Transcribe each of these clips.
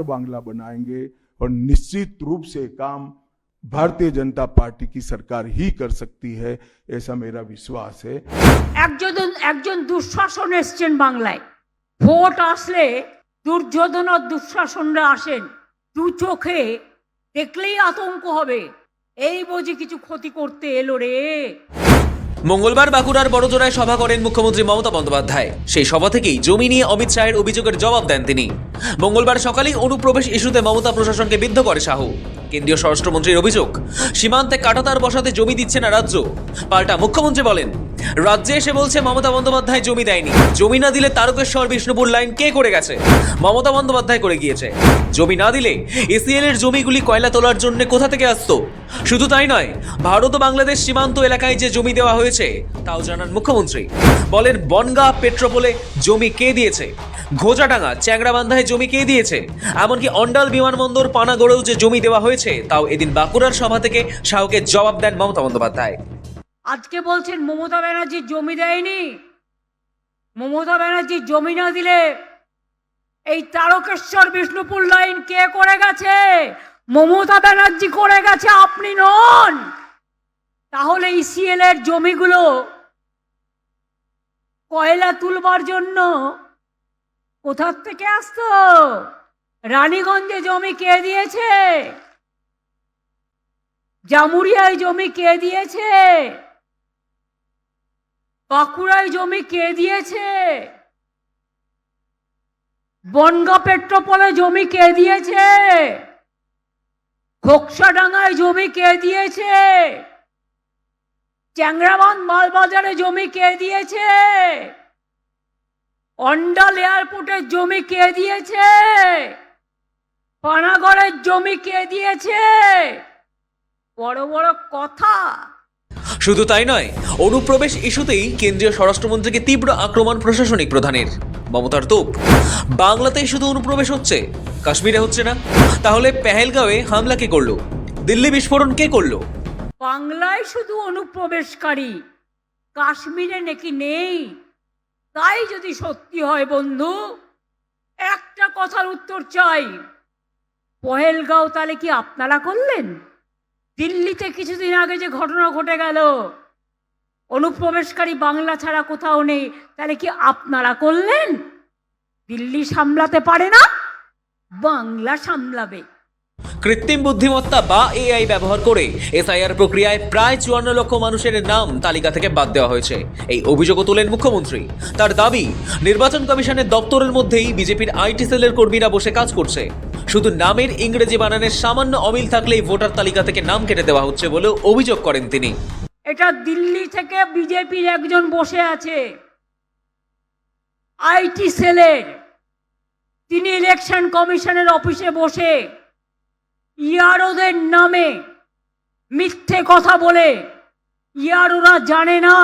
बांग्ला बनाएंगे और निश्चित रूप से काम भारतीय जनता पार्टी की सरकार ही कर सकती है ऐसा मेरा विश्वास है একজন একজন দুঃশাসন এসছেন বাংলায় ভোট আসলে দুর্যোধন আর দুঃশাসনরা আসেন দু চোখে দেখলেই আতঙ্ক হবে এই বুঝি কিছু ক্ষতি করতে এলো রে মঙ্গলবার বাঁকুড়ার বড়জোড়ায় সভা করেন মুখ্যমন্ত্রী মমতা বন্দ্যোপাধ্যায়। সেই সভা থেকেই জমি নিয়ে অমিত শাহের অভিযোগের জবাব দেন তিনি। মঙ্গলবার সকালেই অনুপ্রবেশ ইস্যুতে মমতা প্রশাসনকে বিদ্ধ করে শাহু। কেন্দ্রীয় স্বরাষ্ট্রমন্ত্রীর অভিযোগ, সীমান্তে কাটাতার বসাতে জমি দিচ্ছে না রাজ্য। পাল্টা মুখ্যমন্ত্রী বলেন, রাজ্যে এসে বলছে মমতা বন্দ্যোপাধ্যায় জমি দেয়নি। জমি না দিলে তারকেশ্বর, বিষ্ণুপুর লাইন কে করে গেছে? মমতা বন্দ্যোপাধ্যায় করে গিয়েছে। জমি না দিলে এসিএল এর জমিগুলি কয়লা তোলার জন্য কোথা থেকে আসতো? শুধু তাই নয়, ভারত ও বাংলাদেশ সীমান্ত এলাকায় যে জমি দেওয়া হয়েছে, তাও জানান মুখ্যমন্ত্রী। বলেন, বনগা, পেট্রোপোলে জমি কে দিয়েছে? ঘোজাডাঙ্গা চ্যাংরাবান্ধায় জমি কে দিয়েছে? এমনকি অন্ডাল বিমানবন্দর, পানাগড়েও যে জমি দেওয়া হয়েছে, তাও এদিন বাঁকুড়ার সভা থেকে শাহকে জবাব দেন মমতা বন্দ্যোপাধ্যায়। আজকে বলছেন মমতা ব্যানার্জি জমি দেয়নি। মমতা ব্যানার্জি জমি না দিলে এই তারকেশ্বর বিষ্ণুপুর লাইন কে করে গেছে? মমতা ব্যানার্জি করে গেছে, আপনি নন। তাহলে ইসিএল এর জমিগুলো কয়লা তুলবার জন্য কোথার থেকে আসতো? রানীগঞ্জে জমি কে দিয়েছে? জামুরিয়ায় জমি কে দিয়েছে? বাঁকুড়ায় জমি কে দিয়েছে? বনগা পেট্রোপলে জমি কে দিয়েছে? খোকসাডাঙ্গায় জমি কে দিয়েছে? চ্যাংরাবান মালবাজারে জমি কে দিয়েছে? অন্ডাল এয়ারপোর্টের জমি কে দিয়েছে? পানাগড়ের জমি কে দিয়েছে? বড় বড় কথা। শুধু তাই নয়, অনুপ্রবেশ ইস্যুতেই কেন্দ্রীয় স্বরাষ্ট্রমন্ত্রীকে তীব্র আক্রমণ প্রশাসনিক প্রধানের। মমতার তোপ বাংলাতেই শুধু অনুপ্রবেশ হচ্ছে, কাশ্মীরে হচ্ছে না। তাহলে পেহেলগাঁওয়ে হামলা কে করল? দিল্লি বিস্ফোরণ কে করল? বাংলায় শুধু অনুপ্রবেশকারী, কাশ্মীরে নাকি নেই? তাই যদি সত্যি হয় বন্ধু, একটা কথার উত্তর চাই। পহেলগাঁও তাহলে কি আপনারা করলেন? দিল্লিতে কিছুদিন আগে যে ঘটনা ঘটে গেল অনুপ্রবেশকারী বাংলা ছাড়া কোথাও নেই। তাহলে কি আপনারা করলেন? দিল্লি সামলাতে পারে না? বাংলা সামলাবে। কৃত্রিম বুদ্ধিমত্তা বা এআই ব্যবহার করে এসআইআর প্রক্রিয়ায় প্রায় চুয়ান্ন লক্ষ মানুষের নাম তালিকা থেকে বাদ দেওয়া হয়েছে। এই অভিযোগও তোলেন মুখ্যমন্ত্রী। তার দাবি, নির্বাচন কমিশনের দপ্তরের মধ্যেই বিজেপির আইটি সেলের কর্মীরা বসে কাজ করছে। শুধু নামের ইংরেজি বানানের সামান্য অমিল থাকলেই ভোটার তালিকা থেকে নাম কেটে দেওয়া হচ্ছে বলেও অভিযোগ করেন তিনি। এটা দিল্লি থেকে বিজেপির একজন বসে আছে, আইটি সেলের তিনি ইলেকশন কমিশনের অফিসে বসে ইয়ারোদের নামে মিথ্যে কথা বলে, ইয়ারোরা জানে না,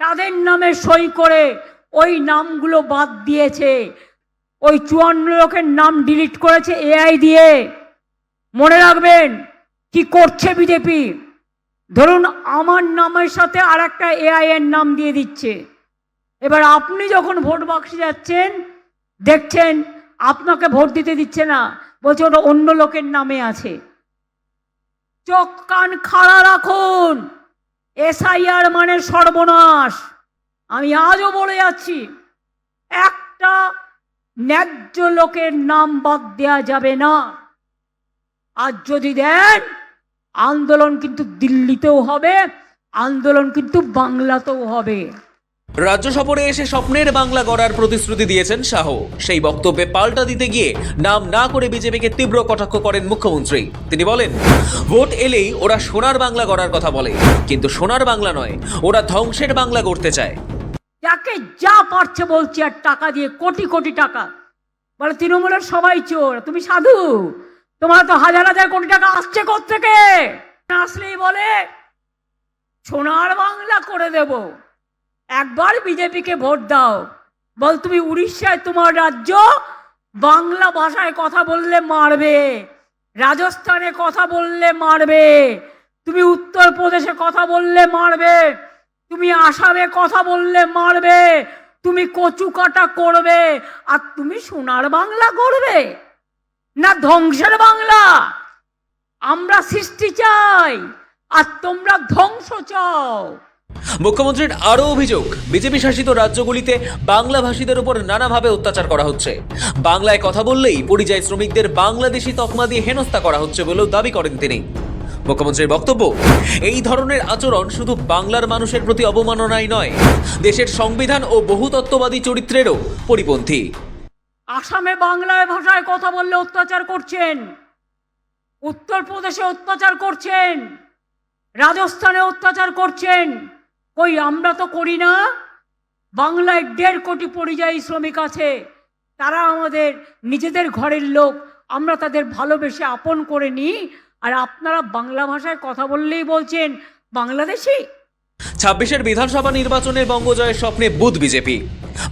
তাদের নামে সই করে ওই নামগুলো বাদ দিয়েছে। ওই চুয়ান্ন লোকের নাম ডিলিট করেছে এআই দিয়ে। মনে রাখবেন, কি করছে বিজেপি? ধরুন আমার নামের সাথে আর একটা এআই এর নাম দিয়ে দিচ্ছে। এবার আপনি যখন ভোট বাক্সে যাচ্ছেন, দেখছেন আপনাকে ভোট দিতে দিচ্ছে না, বলছে ওটা অন্য লোকের নামে আছে। চোখ কান খাড়া রাখুন। এসআইআর মানে সর্বনাশ। আমি আজও বলে যাচ্ছি, একটা ন্যায্য লোকের নাম বাদ দেওয়া যাবে না। আর যদি দেন আন্দোলন কিন্তু দিল্লিতেও হবে আন্দোলন কিন্তু বাংলাতেও হবে। রাজ্য সফরে এসে স্বপ্নের বাংলা গড়ার প্রতিশ্রুতি দিয়েছেন শাহ। সেই বক্তব্যে পাল্টা দিতে গিয়ে নাম না করে বিজেপিকে তীব্র কটাক্ষ করেন মুখ্যমন্ত্রী। তিনি বলেন ভোট এলেই ওরা সোনার বাংলা গড়ার কথা বলে কিন্তু সোনার বাংলা নয় ওরা ধ্বংসের বাংলা গড়তে চায়। যাকে যা পারছে বলছি আর টাকা দিয়ে কোটি কোটি টাকা। বলে তৃণমূলের সবাই চোর তুমি সাধু। তোমার তো হাজার হাজার কোটি টাকা আসছে থেকে আসলেই বলে, সোনার বাংলা করে দেব। একবার বিজেপিকে ভোট দাও। বল, তুমি উড়িষ্যায় তোমার রাজ্য বাংলা ভাষায় কথা বললে মারবে, রাজস্থানে কথা বললে মারবে, তুমি উত্তরপ্রদেশে কথা বললে মারবে, তুমি আসামে কথা বললে মারবে, তুমি কচু কাটা করবে, আর তুমি সোনার বাংলা করবে। না ধ্বংসের বাংলা? আমরা সৃষ্টি চাই, আর তোমরা ধ্বংস চাও। মুখ্যমন্ত্রীর আরও অভিযোগ, বিজেপি শাসিত রাজ্যগুলিতে বাংলা ভাষীদের উপর নানাভাবে অত্যাচার করা হচ্ছে। বাংলায় কথা বললেই পরিযায়ী শ্রমিকদের বাংলাদেশি তকমা দিয়ে হেনস্থা করা হচ্ছে বলেও দাবি করেন তিনি। মুখ্যমন্ত্রীর বক্তব্য, এই ধরনের আচরণ শুধু বাংলার মানুষের প্রতি অবমাননাই নয়, দেশের সংবিধান ও বহুতত্ত্ববাদী চরিত্রেরও পরিপন্থী। আসামে বাংলায় ভাষায় কথা বললে অত্যাচার করছেন। উত্তরপ্রদেশে অত্যাচার করছেন। রাজস্থানে অত্যাচার করছেন। কই, আমরা তো করি না। বাংলায় দেড় কোটি পরিযায়ী শ্রমিক আছে। তারা আমাদের নিজেদের ঘরের লোক। আমরা তাদের ভালোবেসে আপন করে নিই। আর আপনারা বাংলা ভাষায় কথা বললেই বলছেন, বাংলাদেশি? ছাব্বিশের বিধানসভা নির্বাচনে বঙ্গজয়ের স্বপ্নে বুধ বিজেপি।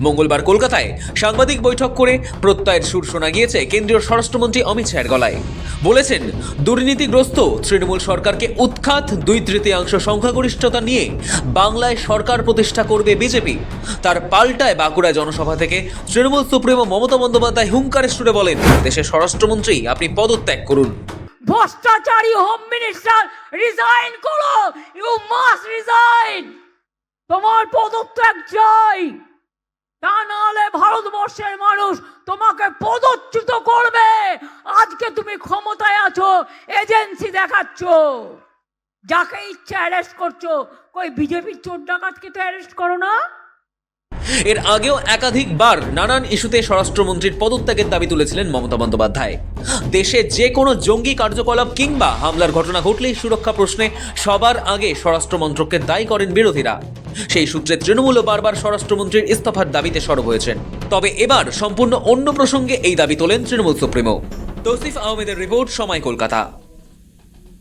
মঙ্গলবার কলকাতায় সাংবাদিক বৈঠক করে প্রত্যয়ের সুর শোনা গিয়েছে কেন্দ্রীয় স্বরাষ্ট্রমন্ত্রী অমিত শাহের গলায়। বলেছেন, দুর্নীতিগ্রস্ত তৃণমূল সরকারকে উৎখাত দুই তৃতীয়াংশ সংখ্যাগরিষ্ঠতা নিয়ে বাংলায় সরকার প্রতিষ্ঠা করবে বিজেপি। তার পাল্টায় বাঁকুড়া জনসভা থেকে তৃণমূল সুপ্রিমো মমতা বন্দ্যোপাধ্যায় হুঙ্কারের সুরে বলেন, দেশের স্বরাষ্ট্রমন্ত্রী, আপনি পদত্যাগ করুন। ভ্রষ্টাচারী হোম মিনিস্টার রিজাইন করো। ইউ মাস্ট রিজাইন তোমার পদত্যাগ চাই। তা নাহলে ভারতবর্ষের মানুষ তোমাকে পদচ্যুত করবে। আজকে তুমি ক্ষমতায় আছো, এজেন্সি দেখাচ্ছ। যাকে ইচ্ছা অ্যারেস্ট করছ, কই, বিজেপির চোর ডাকাতকে তো অ্যারেস্ট করো না? এর আগেও একাধিকবার নানান ইস্যুতে স্বরাষ্ট্রমন্ত্রীর পদত্যাগের দাবি তুলেছিলেন মমতা বন্দ্যোপাধ্যায়। দেশে যে কোনো জঙ্গি কার্যকলাপ কিংবা হামলার ঘটনা ঘটলেই সুরক্ষা প্রশ্নে সবার আগে স্বরাষ্ট্র মন্ত্রককে দায়ী করেন বিরোধীরা। সেই সূত্রে তৃণমূলও বারবার স্বরাষ্ট্রমন্ত্রীর ইস্তফার দাবিতে সরব হয়েছেন। তবে এবার সম্পূর্ণ অন্য প্রসঙ্গে এই দাবি তোলেন তৃণমূল সুপ্রিমো। তৌসিফ আহমেদের রিপোর্ট সময় কলকাতা।